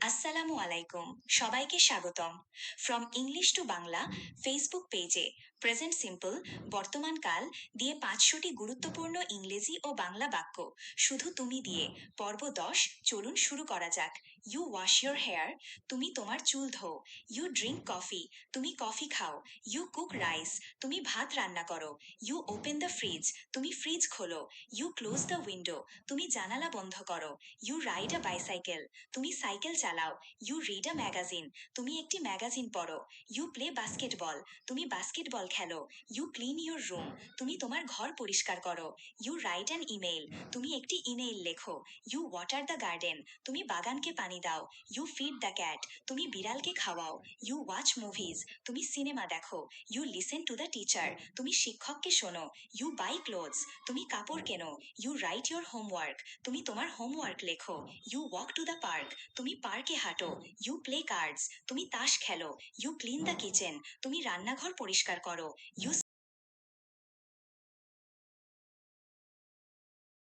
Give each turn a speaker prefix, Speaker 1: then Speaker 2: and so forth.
Speaker 1: আসসালামু আলাইকুম সবাইকে স্বাগতম। From English to Bangla Facebook পেজে প্রেজেন্ট সিম্পল বর্তমানকাল দিয়ে পাঁচশোটি গুরুত্বপূর্ণ ইংরেজি ও বাংলা বাক্য। শুধু তুমি দিয়ে। পর্ব দশ, চলুন শুরু করা যাক। ইউ ওয়াশ ইয়োর হেয়ার তুমি তোমার চুল ধো। ইউ ড্রিঙ্ক কফি তুমি কফি খাও। ইউ কুক রাইস তুমি ভাত রান্না করো। ইউ ওপেন দ্য ফ্রিজ তুমি ফ্রিজ খোলো। ইউ ক্লোজ দ্য উইন্ডো তুমি জানালা বন্ধ করো। ইউ রাইড আ বাইসাইকেল তুমি সাইকেল চালাও। ইউ রিড আ ম্যাগাজিন তুমি একটি ম্যাগাজিন পড়ো। ইউ প্লে বাস্কেটবল তুমি বাস্কেটবল খেলো। ইউ ক্লিন ইউর রুম তুমি তোমার ঘর পরিষ্কার করো। ইউ রাইট অ্যান ইমেইল তুমি একটি ইমেইল লেখো। ইউ ওয়াটার দ্য গার্ডেন তুমি বাগানকে পানি দাও। ইউ ফিড দ্য ক্যাট তুমি বিড়ালকে খাওয়াও। ইউ ওয়াচ মুভিজ তুমি সিনেমা দেখো। You listen to the teacher তুমি শিক্ষককে শোনো। ইউ বাই ক্লোথস তুমি কাপড় কেনো। ইউ রাইট ইউর হোমওয়ার্ক তুমি তোমার হোমওয়ার্ক লেখো। You walk to the park তুমি পার্কে হাঁটো। ইউ প্লে কার্ডস তুমি তাস খেলো। ইউ ক্লিন দ্য কিচেন তুমি রান্নাঘর পরিষ্কার করো। よし。